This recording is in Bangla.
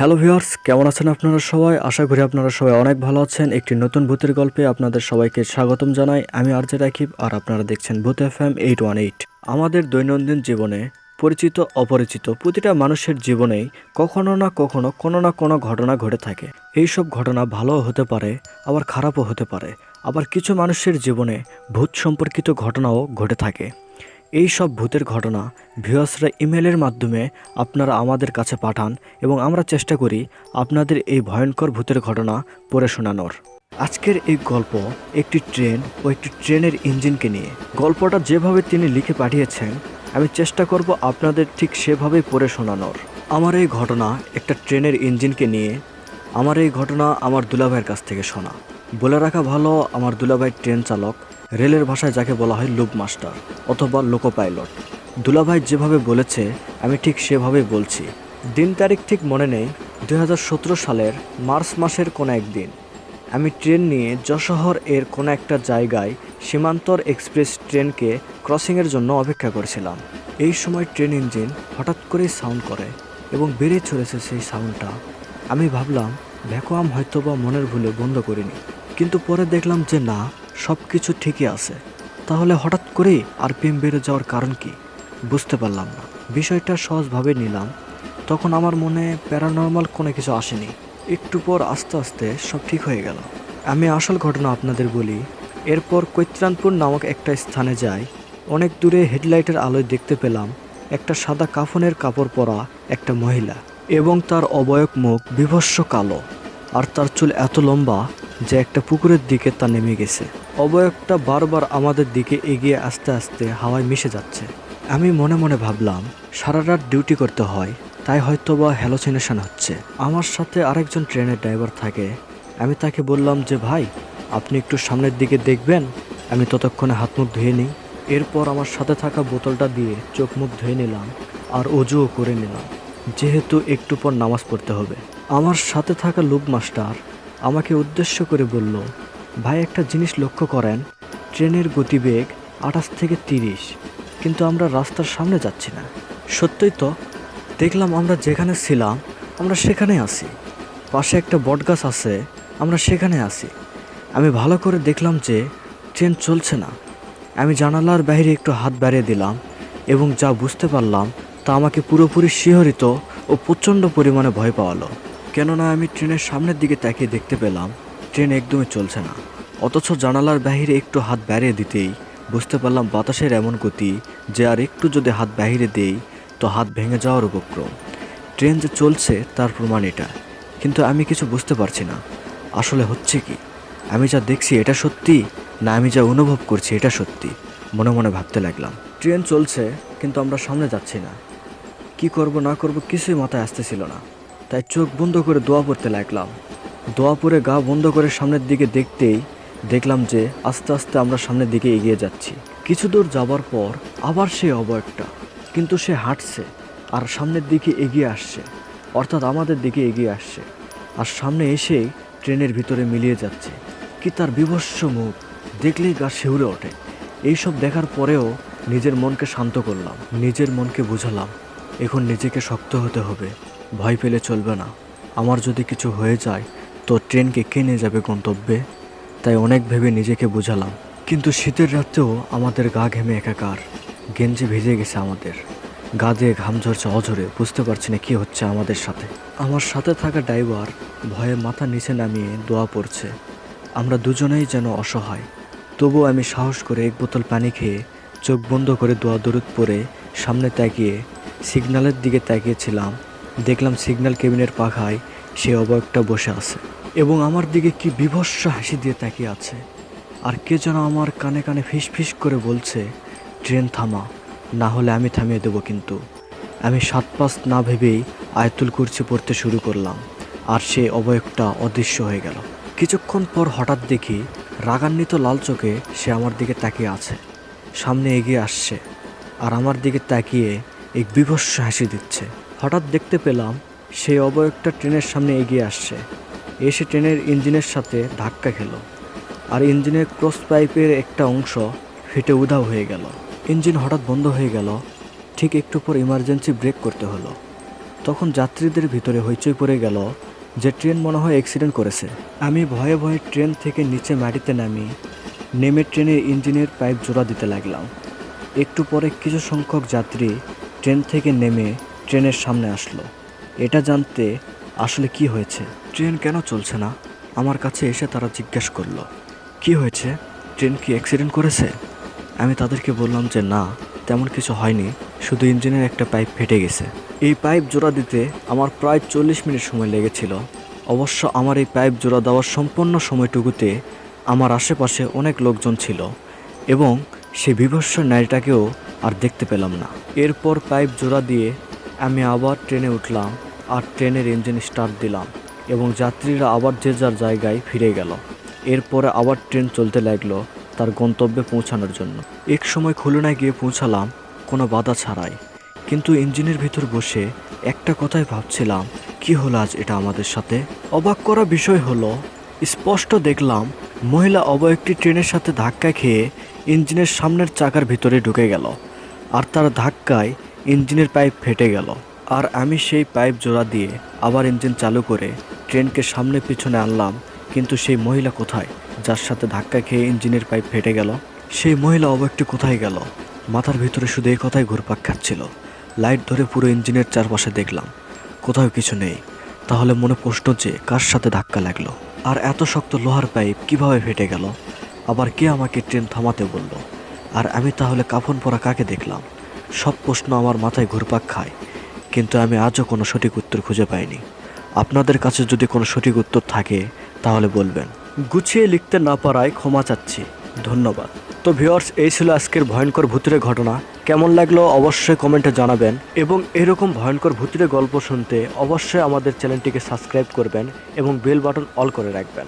হ্যালো ভিউয়ার্স, কেমন আছেন আপনারা সবাই? আশা করি আপনারা সবাই অনেক ভালো আছেন। একটি নতুন ভূতের গল্পে আপনাদের সবাইকে স্বাগতম জানাই। আমি আরজে রাকিব, আর আপনারা দেখছেন Bhoot F M eight one eight আমাদের দৈনন্দিন জীবনে পরিচিত, অপরিচিত প্রতিটা মানুষের জীবনেই কখনো না কখনো কোনো না কোনো ঘটনা ঘটে থাকে। এই সব ঘটনা ভালোও হতে পারে, আবার খারাপও হতে পারে। আবার কিছু মানুষের জীবনে ভূত সম্পর্কিত ঘটনাও ঘটে থাকে। এই সব ভূতের ঘটনা ভিউয়ার্সরা ইমেলের মাধ্যমে আপনারা আমাদের কাছে পাঠান এবং আমরা চেষ্টা করি আপনাদের এই ভয়ঙ্কর ভূতের ঘটনা পড়ে শোনানোর। আজকের এই গল্প একটি ট্রেন ও একটি ট্রেনের ইঞ্জিনকে নিয়ে। গল্পটা যেভাবে তিনি লিখে পাঠিয়েছেন, আমি চেষ্টা করব আপনাদের ঠিক সেভাবেই পড়ে শোনানোর। আমার এই ঘটনা একটা ট্রেনের ইঞ্জিনকে নিয়ে, আমার এই ঘটনা আমার দুলাভাইয়ের কাছ থেকে শোনা। বলে রাখা ভালো, আমার দুলাভাই ট্রেন চালক রেলের ভাষায় যাকে বলা হয় লুপ মাস্টার অথবা লোকো পাইলট দুলাভাই যেভাবে বলেছে, আমি ঠিক সেভাবেই বলছি। দিন তারিখ ঠিক মনে নেই দু হাজার সতেরো সালের মার্চ মাসের কোনো একদিন। আমি ট্রেন নিয়ে যশোহর এর কোনো একটা জায়গায় সীমান্তর এক্সপ্রেস ট্রেনকে ক্রসিংয়ের জন্য অপেক্ষা করছিলাম। এই সময় ট্রেন ইঞ্জিন হঠাৎ করেই সাউন্ড করে এবং বেড়ে চলেছে সেই সাউন্ডটা। আমি ভাবলাম, ভ্যাকুয়াম হয়তো বা মনের ভুলে বন্ধ করিনি। কিন্তু পরে দেখলাম যে না সব কিছু ঠিকই আছে। তাহলে হঠাৎ করেই আরপিএম বেড়ে যাওয়ার কারণ কি? বুঝতে পারলাম না। বিষয়টা সহজভাবে নিলাম। তখন আমার মনে প্যারানর্মাল কোনো কিছু আসেনি। একটু পর আস্তে আস্তে সব ঠিক হয়ে গেল। আমি আসল ঘটনা আপনাদের বলি। এরপর কৈত্রানপুর নামক একটা স্থানে যাই। অনেক দূরে হেডলাইটের আলোয় দেখতে পেলাম একটা সাদা কাফনের কাপড় পরা একটা মহিলা এবং তার অবয়ক মুখ বিভস্ম কালো আর তার চুল এত লম্বা যে একটা পুকুরের দিকে তা নেমে গেছে। অবয়বটা বারবার আমাদের দিকে এগিয়ে আস্তে আস্তে হাওয়ায় মিশে যাচ্ছে। আমি মনে মনে ভাবলাম, সারা রাত ডিউটি করতে হয়, তাই হয়তো বা হ্যালোসিনেশন হচ্ছে। আমার সাথে আরেকজন ট্রেনের ড্রাইভার থাকে। আমি তাকে বললাম যে, ভাই, আপনি একটু সামনের দিকে দেখবেন, আমি ততক্ষণে হাত মুখ ধুয়ে নিই। এরপর আমার সাথে থাকা বোতলটা দিয়ে চোখ মুখ ধুয়ে নিলাম আর অজুও করে নিলাম, যেহেতু একটু পর নামাজ পড়তে হবে। আমার সাথে থাকা লুব মাস্টার আমাকে উদ্দেশ্য করে বলল ভাই একটা জিনিস লক্ষ্য করেন, ট্রেনের গতিবেগ আঠাশ থেকে তিরিশ, কিন্তু আমরা রাস্তার সামনে যাচ্ছি না। সত্যই তো, দেখলাম আমরা যেখানে ছিলাম, আমরা সেখানে আছি। পাশে একটা বটগাছ আছে, আমরা সেখানে আছি। আমি ভালো করে দেখলাম যে ট্রেন চলছে না। আমি জানালার বাইরে একটু হাত বাড়িয়ে দিলাম এবং যা বুঝতে পারলাম তা আমাকে পুরোপুরি শিহরিত ও প্রচণ্ড পরিমাণে ভয় পাওয়ালো। কেননা আমি ট্রেনের সামনের দিকে তাকিয়ে দেখতে পেলাম ট্রেন একদমই চলছে না। অথচ জানালার বাইরে একটু হাত বাড়িয়ে দিতেই বুঝতে পারলাম বাতাসের এমন গতি যে আর একটু যদি হাত বাহিরে দেই, তো হাত ভেঙে যাওয়ার উপক্রম। ট্রেন যে চলছে, তার প্রমাণ এটা। কিন্তু আমি কিছু বুঝতে পারছি না। আসলে হচ্ছে কি? আমি যা দেখছি এটা সত্যি, না আমি যা অনুভব করছি এটা সত্যি? মনে মনে ভাবতে লাগলাম। ট্রেন চলছে, কিন্তু আমরা সামনে যাচ্ছি না। কি করব না করব কিছুই মাথায় আসতেছিল না। তাই চোখ বন্ধ করে দোয়া পড়তে লাগলাম। দোয়া পরে গা বন্ধ করে সামনের দিকে দেখতেই দেখলাম যে আস্তে আস্তে আমরা সামনের দিকে এগিয়ে যাচ্ছি। কিছু দূর যাবার পর আবার সে অবয়বটা কিন্তু সে হাঁটছে আর সামনের দিকে এগিয়ে আসছে, অর্থাৎ আমাদের দিকে এগিয়ে আসছে। আর সামনে এসেই ট্রেনের ভিতরে মিলিয়ে যাচ্ছে। কি তার বিভৎস মুখ, দেখলেই গা শিউরে ওঠে। এইসব দেখার পরেও নিজের মনকে শান্ত করলাম, নিজের মনকে বুঝালাম, এখন নিজেকে শক্ত হতে হবে, ভয় পেলে চলবে না। আমার যদি কিছু হয়ে যায় তো ট্রেনকে কে নিয়ে যাবে গন্তব্যে? তাই অনেক ভেবে নিজেকে বোঝালাম। কিন্তু শীতের রাতেও আমাদের গা ঘেমে একাকার। গেঞ্জি ভিজে গেছে আমাদের। গা দিয়ে ঘাম ঝরছে অঝরে, বুঝতে পারছি না কি হচ্ছে আমাদের সাথে। আমার সাথে থাকা ড্রাইভার ভয়ে মাথা নিচে নামিয়ে দোয়া পড়ছে। আমরা দুজনেই যেন অসহায়। তবুও আমি সাহস করে এক বোতল পানি খেয়ে চোখ বন্ধ করে দোয়া দরুদ পরে সামনে তাকিয়ে, সিগন্যালের দিকে তাকিয়েছিলাম। দেখলাম সিগন্যাল কেবিনের পাখায় সে অবয়বটা বসে আছে। এবং আমার দিকে কি বিভৎস হাসি দিয়ে তাকিয়ে আছে। আর কে যেন আমার কানে কানে ফিস ফিস করে বলছে, ট্রেন থামা, না হলে আমি থামিয়ে দেবো কিন্তু। আমি সাত পাঁচ না ভেবেই আয়তুল কুরছি পড়তে শুরু করলাম, আর সে অবয়বটা অদৃশ্য হয়ে গেল। কিছুক্ষণ পর হঠাৎ দেখি রাগান্বিত লাল চোখে সে আমার দিকে তাকিয়ে আছে, সামনে এগিয়ে আসছে, আর আমার দিকে তাকিয়ে এক বিভৎস হাসি দিচ্ছে। হঠাৎ দেখতে পেলাম সেই অবয়বটা ট্রেনের সামনে এগিয়ে আসছে। এসে ট্রেনের ইঞ্জিনের সাথে ধাক্কা খেলো। আর ইঞ্জিনের ক্রস পাইপের একটা অংশ ফেটে উধাও হয়ে গেল। ইঞ্জিন হঠাৎ বন্ধ হয়ে গেল। ঠিক একটু পর ইমার্জেন্সি ব্রেক করতে হলো। তখন যাত্রীদের ভিতরে হইচই পড়ে গেল যে ট্রেন মনে হয় অ্যাক্সিডেন্ট করেছে। আমি ভয়ে ভয়ে ট্রেন থেকে নিচে মাটিতে নামি, নেমে ট্রেনের ইঞ্জিনের পাইপ জোড়া দিতে লাগলাম। একটু পরে কিছু সংখ্যক যাত্রী ট্রেন থেকে নেমে ট্রেনের সামনে আসলো। এটা জানতে আসলে কি হয়েছে? ট্রেন কেন চলছে না? আমার কাছে এসে তারা জিজ্ঞেস করল, কি হয়েছে? ট্রেন কি অ্যাক্সিডেন্ট করেছে? আমি তাদেরকে বললাম যে, না, তেমন কিছু হয়নি, শুধু ইঞ্জিনের একটা পাইপ ফেটে গেছে। এই পাইপ জোড়া দিতে আমার প্রায় চল্লিশ মিনিট সময় লেগেছিল। অবশ্য আমার এই পাইপ জোড়া দেওয়ার সম্পূর্ণ সময়টুকুতে আমার আশেপাশে অনেক লোকজন ছিল এবং সে বিভৎস নারীটাকেও আর দেখতে পেলাম না। এরপর পাইপ জোড়া দিয়ে আমি আবার ট্রেনে উঠলাম আর ট্রেনের ইঞ্জিন স্টার্ট দিলাম। এবং যাত্রীরা আবার যে যার জায়গায় ফিরে গেল। এরপরে আবার ট্রেন চলতে লাগল তার গন্তব্যে পৌঁছানোর জন্য। এক সময় খুলনায় গিয়ে পৌঁছালাম, কোনো বাধা ছাড়াই। কিন্তু ইঞ্জিনের ভিতর বসে একটা কথাই ভাবছিলাম, কি হলো আজ এটা আমাদের সাথে? অবাক করা বিষয় হলো, স্পষ্ট দেখলাম মহিলা অবয় একটি ট্রেনের সাথে ধাক্কা খেয়ে ইঞ্জিনের সামনের চাকার ভিতরে ঢুকে গেল। আর তার ধাক্কায় ইঞ্জিনের পাইপ ফেটে গেল। আর আমি সেই পাইপ জোড়া দিয়ে আবার ইঞ্জিন চালু করে ট্রেনকে সামনে পিছনে আনলাম, কিন্তু সেই মহিলা কোথায়? যার সাথে ধাক্কা খেয়ে ইঞ্জিনের পাইপ ফেটে গেল। সেই মহিলা অবয়টি কোথায় গেল? মাথার ভিতরে শুধু এই কথাই ঘুরপাক খাচ্ছিল। লাইট ধরে পুরো ইঞ্জিনের চারপাশে দেখলাম। কোথাও কিছু নেই। তাহলে মনে প্রশ্ন যে, কার সাথে ধাক্কা লাগল? আর এত শক্ত লোহার পাইপ কীভাবে ফেটে গেল? আবার কে আমাকে ট্রেন থামাতে বলল? আর আমি তাহলে কাফন পরা কাকে দেখলাম? সব প্রশ্ন আমার মাথায় ঘুরপাক খায়, কিন্তু আমি আজও কোনো সঠিক উত্তর খুঁজে পাইনি। আপনাদের কাছে যদি কোনো সঠিক উত্তর থাকে, তাহলে বলবেন। গুছিয়ে লিখতে না পারায় ক্ষমা চাচ্ছি। ধন্যবাদ। তো ভিওর্স এই ছিল আজকের ভয়ঙ্কর ভূতুরে ঘটনা। কেমন লাগল অবশ্যই কমেন্টে জানাবেন এবং এরকম ভয়ঙ্কর ভূতুরে গল্প শুনতে অবশ্যই আমাদের চ্যানেলটিকে সাবস্ক্রাইব করবেন এবং বেল বাটন অল করে রাখবেন।